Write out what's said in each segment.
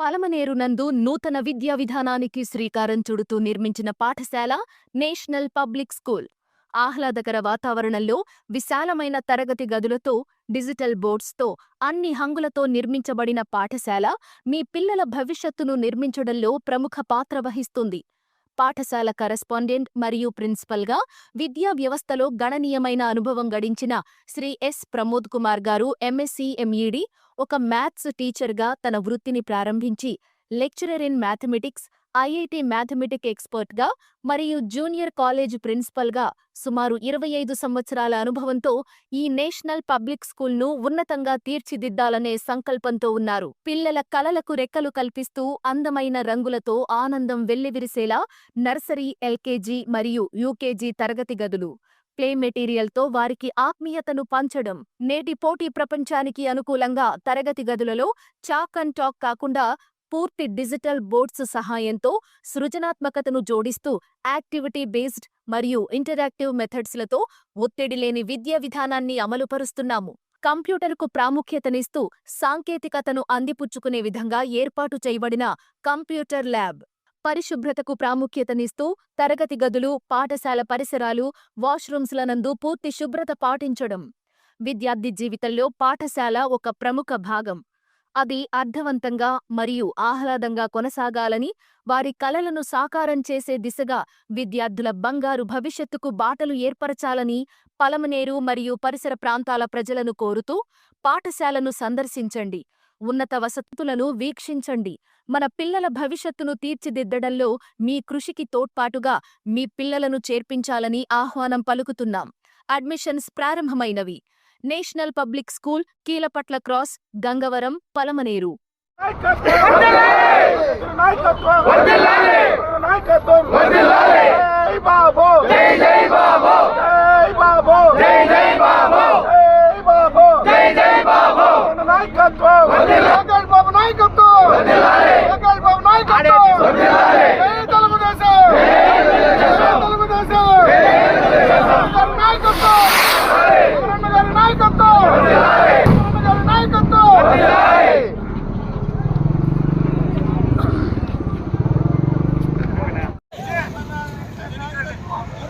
పలమనేరు నందు నూతన విద్యా విధానానికి శ్రీకారం చుడుతూ నిర్మించిన పాఠశాల నేషనల్ పబ్లిక్ స్కూల్. ఆహ్లాదకర వాతావరణంలో విశాలమైన తరగతి గదులతో డిజిటల్ బోర్డ్స్తో అన్ని హంగులతో నిర్మించబడిన పాఠశాల మీ పిల్లల భవిష్యత్తును నిర్మించడంలో ప్రముఖ పాత్ర వహిస్తుంది. పాఠశాల కరెస్పాండెంట్ మరియు ప్రిన్సిపల్గా విద్యా వ్యవస్థలో గణనీయమైన అనుభవం గడించిన శ్రీ ఎస్. ప్రమోద్ కుమార్ గారు ఎంఎస్సీ ఎంఈడి ఒక మ్యాథ్స్ టీచర్గా తన వృత్తిని ప్రారంభించి lecturer in mathematics IIT mathematic ఎక్స్పర్ట్గా మరియు జూనియర్ కాలేజ్ ప్రిన్సిపల్గా సుమారు ఇరవై ఐదు సంవత్సరాల అనుభవంతో ఈ నేషనల్ పబ్లిక్ స్కూల్ను ఉన్నతంగా తీర్చిదిద్దాలనే సంకల్పంతో ఉన్నారు. పిల్లల కలలకు రెక్కలు కల్పిస్తూ అందమైన రంగులతో ఆనందం వెల్లివిరిసేలా నర్సరీ ఎల్కేజీ మరియు యూకేజీ తరగతి గదులు. ప్లే మెటీరియల్తో వారికి ఆత్మీయతను పంచడం నేటి పోటీ ప్రపంచానికి అనుకూలంగా తరగతి గదులలో చాక్ అండ్ టాక్ కాకుండా పూర్తి డిజిటల్ బోర్డ్స్ సహాయంతో సృజనాత్మకతను జోడిస్తూ యాక్టివిటీ బేస్డ్ మరియు ఇంటరాక్టివ్ మెథడ్స్లతో ఒత్తిడి లేని విద్యా విధానాన్ని అమలుపరుస్తున్నాము. కంప్యూటర్కు ప్రాముఖ్యతనిస్తూ సాంకేతికతను అందిపుచ్చుకునే విధంగా ఏర్పాటు చేయబడిన కంప్యూటర్ ల్యాబ్ పరిశుభ్రతకు ప్రాముఖ్యతనిస్తూ తరగతి గదులు పాఠశాల పరిసరాలు వాష్రూమ్స్లనందు పూర్తి శుభ్రత పాటించడం. విద్యార్థి జీవితంలో పాఠశాల ఒక ప్రముఖ భాగం. అది అర్థవంతంగా మరియు ఆహ్లాదంగా కొనసాగాలని వారి కలలను సాకారం చేసే దిశగా విద్యార్థుల బంగారు భవిష్యత్తుకు బాటలు ఏర్పరచాలని పలమనేరు మరియు పరిసర ప్రాంతాల ప్రజలను కోరుతూ పాఠశాలను సందర్శించండి. ఉన్నత వసతులను వీక్షించండి. మన పిల్లల భవిష్యత్తును తీర్చిదిద్దడంలో మీ కృషికి తోడ్పాటుగా మీ పిల్లలను చేర్పించాలని ఆహ్వానం పలుకుతున్నాం. Admissions ప్రారంభమైనవి. National public school Keelapatla cross Gangavaram Palamaner నాయకత్వం నాయకత్వం జై బాబు జై జై బాబు జై బాబు జై జై బాబు జై బాబు జై జై బాబు నాయకత్వం లోకేష్ బాబు నాయకత్వం లోకేష్ బాబు నాయకత్వం జై తెలుగుదేశం జై తెలుగుదేశం గారి నాయకత్వం జగనన్న గారి నాయకత్వం జగనన్న గారి నాయకత్వం అమరన్న గారి నాయకత్వం అమరన్న గారి నాయకత్వం అమరన్న గారి నాయకత్వం అమరన్న గారి నాయకత్వం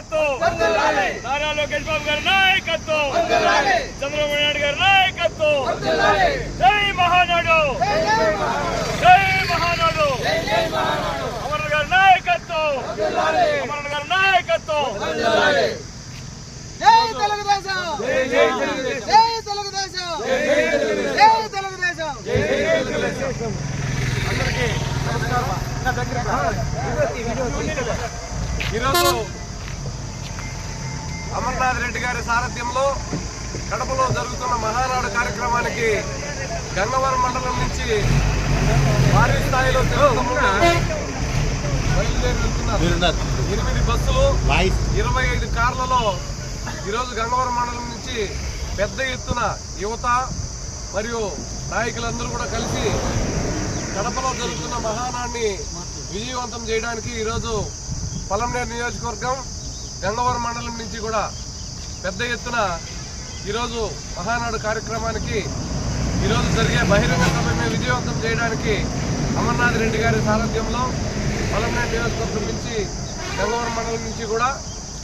నాయకత్వం. నారా లోకేష్ బాబు గారి నాయకత్వం. చంద్రబాబు నాయుడు గారి నాయకత్వం. జై మహానాడు. జై మహానాడు. అమరణ గారి నాయకత్వం. అమరణ గారి నాయకత్వం. జై తెలుగుదేశం. జై తెలుగుదేశం. జై తెలుగుదేశం. అందరికీ నమస్కారం. నా దగ్గర ఈరోజు అమర్నాథ్ రెడ్డి గారి సారథ్యంలో కడపలో జరుగుతున్న మహానాడు కార్యక్రమానికి గంగవరం మండలం నుంచి భారీ స్థాయిలో ఎనిమిది బస్సులు ఇరవై ఐదు కార్లలో ఈరోజు గంగవరం మండలం నుంచి పెద్ద ఎత్తున యువత మరియు నాయకులందరూ కూడా కలిసి కడపలో జరుగుతున్న మహానాన్ని విజయవంతం చేయడానికి ఈరోజు పలంనేరు నియోజకవర్గం గంగవరం మండలం నుంచి కూడా పెద్ద ఎత్తున ఈరోజు మహానాడు కార్యక్రమానికి ఈరోజు జరిగే బహిరంగ సభని విజయవంతం చేయడానికి అమర్నాథ్ రెడ్డి గారి సారథ్యంలో పలంనేరు నియోజకవర్గం నుంచి గంగవరం మండలం నుంచి కూడా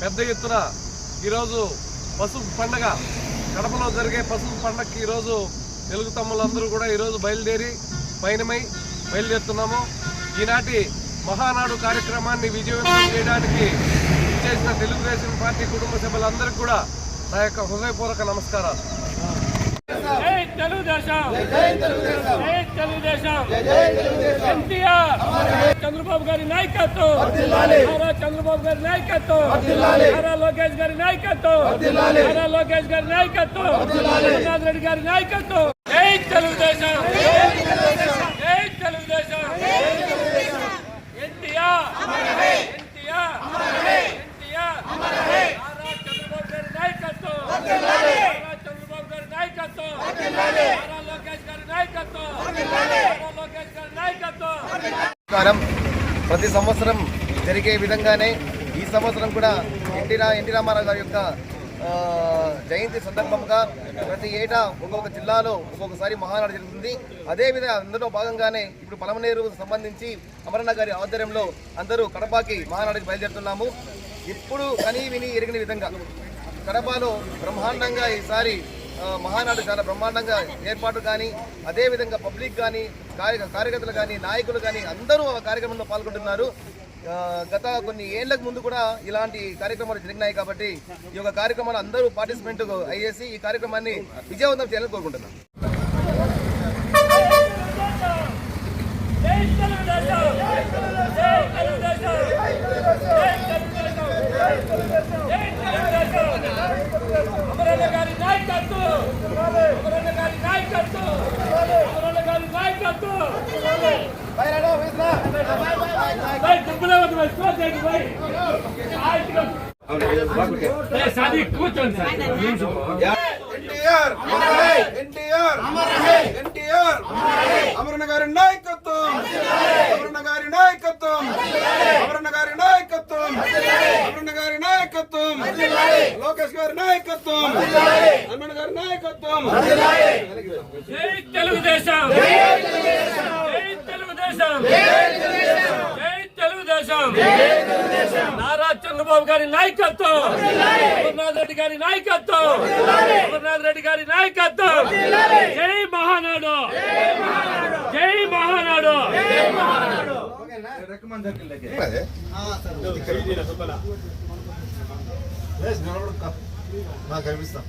పెద్ద ఎత్తున ఈరోజు పసుపు పండగ కడపలో జరిగే పసుపు పండగకి ఈరోజు తెలుగు తమ్ములందరూ కూడా ఈరోజు బయలుదేరి పయనమై బయలుదేరుతున్నాము. ఈనాటి మహానాడు కార్యక్రమాన్ని విజయవంతం చేయడానికి చేసిన తెలుగుదేశం పార్టీ కుటుంబ సభ్యులందరికీ కూడా నా యొక్క హృదయపూర్వక నమస్కారాలు. జై తెలుగుదేశం! జై తెలుగుదేశం! ఎన్టీఆర్! చంద్రబాబు గారి నాయకత్వం! చంద్రబాబు గారి నాయకత్వం! నారా లోకేష్ గారి నాయకత్వం! నారా లోకేష్ గారి నాయకత్వం! రఘునాథ్ రెడ్డి గారి నాయకత్వం! జై తెలుగుదేశం ఎన్టీఆర్ ఎన్టీఆర్ ఎన్టీఆర్ నారా చంద్రబాబు గారి నాయకత్వం నారా చంద్రబాబు గారి నాయకత్వం నారా లోకేష్ గారి నాయకత్వం నారా లోకేష్ గారి నాయకత్వం నమస్కారం. ప్రతి సంవత్సరం జరిగే విధంగానే ఈ సంవత్సరం కూడా ఎన్టీ ఎన్టీ రామారావు గారి యొక్క జయంతి సందర్భంగా ప్రతి ఏటా ఒక్కొక్క జిల్లాలో ఒక్కొక్కసారి మహానాడు జరుగుతుంది. అదేవిధంగా అందులో భాగంగానే ఇప్పుడు పలమనేరు సంబంధించి అమరణ గారి ఆధ్వర్యంలో అందరూ కడపకి మహానాడుకి బయలుదేరుతున్నాము. ఇప్పుడు కనీ విని ఎరిగిన విధంగా కడపలో బ్రహ్మాండంగా ఈసారి మహానాడు చాలా బ్రహ్మాండంగా ఏర్పాటు కానీ అదేవిధంగా పబ్లిక్ కానీ కార్య కార్యకర్తలు కానీ నాయకులు కానీ అందరూ ఆ కార్యక్రమంలో పాల్గొంటున్నారు. గత కొన్ని ఏళ్ళకు ముందు కూడా ఇలాంటి కార్యక్రమాలు జరిగినాయి కాబట్టి ఈ యొక్క కార్యక్రమాలు అందరూ పార్టిసిపెంట్ అయ్యేసి ఈ కార్యక్రమాన్ని విజయవంతం చేయాలని కోరుకుంటున్నాను జై शादी कुछ ఎన్టీఆర్ ఎన్టీఆర్ ఎన్టీఆర్ అమరణ గారి నాయకత్వం అమరణ గారి నాయకత్వం అమరణ గారి నాయకత్వం అమరణ గారి నాయకత్వం లోకేష్ గారి నాయకత్వం అమరణ గారి నాయకత్వం జై తెలుగుదేశం జై తెలుగుదేశం చంద్రబాబు గారి నాయకత్వం అమర్నాథ్ రెడ్డి గారి నాయకత్వం అమర్నాథ్ రెడ్డి గారి నాయకత్వం జై మహానాడు జై మహానాడు నాకు కనిపిస్తాం